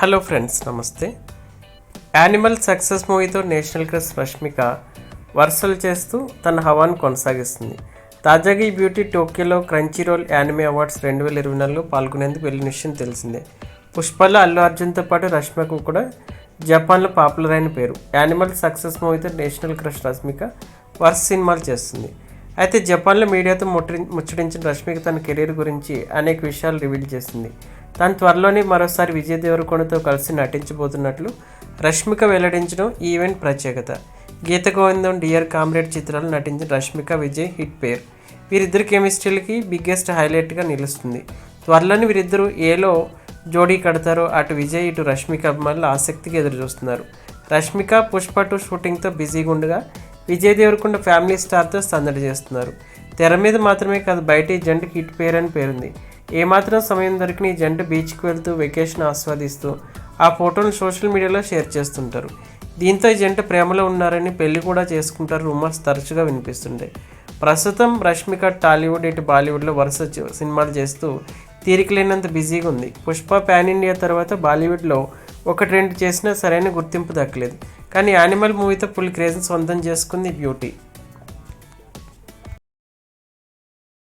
Hello friends నమస్తే. Animal success మూవీతో national crush Rashmika వరుసలు చేస్తూ తన హవాను కొనసాగిస్తుంది. తాజాగా ఈ బ్యూటీ టోక్యోలో క్రంచీ రోల్ యానిమే అవార్డ్స్ రెండు వేల ఇరవై నాలుగులో పాల్గొనేందుకు వెళ్ళిన విషయం తెలిసిందే. పుష్పలో అల్లు అర్జున్తో పాటు రష్మికు కూడా జపాన్లో పాపులర్ అయిన పేరు. యానిమల్ సక్సెస్ మూవీతో నేషనల్ క్రష్ రష్మిక వరుస సినిమాలు చేస్తుంది. అయితే జపాన్లో మీడియాతో ముట్టడి ముచ్చటించిన రష్మిక తన కెరీర్ గురించి అనేక విషయాలు రివీల్ చేసింది. తాను త్వరలోనే మరోసారి విజయ్ దేవరకొండతో కలిసి నటించబోతున్నట్లు రష్మిక వెల్లడించడం ఈ ఈవెంట్ ప్రత్యేకత. గీత గోవిందం డియర్ కామ్రేడ్ చిత్రాలు నటించిన రష్మిక విజయ్ హిట్ పేర్. వీరిద్దరి కెమిస్ట్రీలకి బిగ్గెస్ట్ హైలైట్గా నిలుస్తుంది. త్వరలోనే వీరిద్దరూ ఏలో జోడీ కడతారో అటు విజయ్ ఇటు రష్మిక అభిమానులు ఆసక్తిగా ఎదురు చూస్తున్నారు రష్మిక పుష్ప టూ షూటింగ్తో బిజీగా ఉండగా విజయ్ దేవరకొండ ఫ్యామిలీ స్టార్తో సందడి చేస్తున్నారు. తెర మీద మాత్రమే కాదు బయట ఈ జంటకి హిట్ పేరు అని పేరుంది. ఏమాత్రం సమయం దొరికిన ఈ జంట బీచ్కి వెళ్తూ వెకేషన్ ఆస్వాదిస్తూ ఆ ఫోటోను సోషల్ మీడియాలో షేర్ చేస్తుంటారు. దీంతో ఈ జంట ప్రేమలో ఉన్నారని పెళ్ళి కూడా చేసుకుంటారు రూమర్స్ తరచుగా వినిపిస్తుంటాయి ప్రస్తుతం రష్మిక టాలీవుడ్ ఇటు బాలీవుడ్లో వరుస సినిమాలు చేస్తూ తీరిక లేనంత బిజీగా ఉంది. పుష్ప ప్యాన్ ఇండియా తర్వాత బాలీవుడ్లో ఒకటి రెండు చేసినా సరైన గుర్తింపు దక్కలేదు. కానీ యానిమల్ మూవీతో ఫుల్ క్రేజ్ సొంతం చేసుకుంది బ్యూటీ.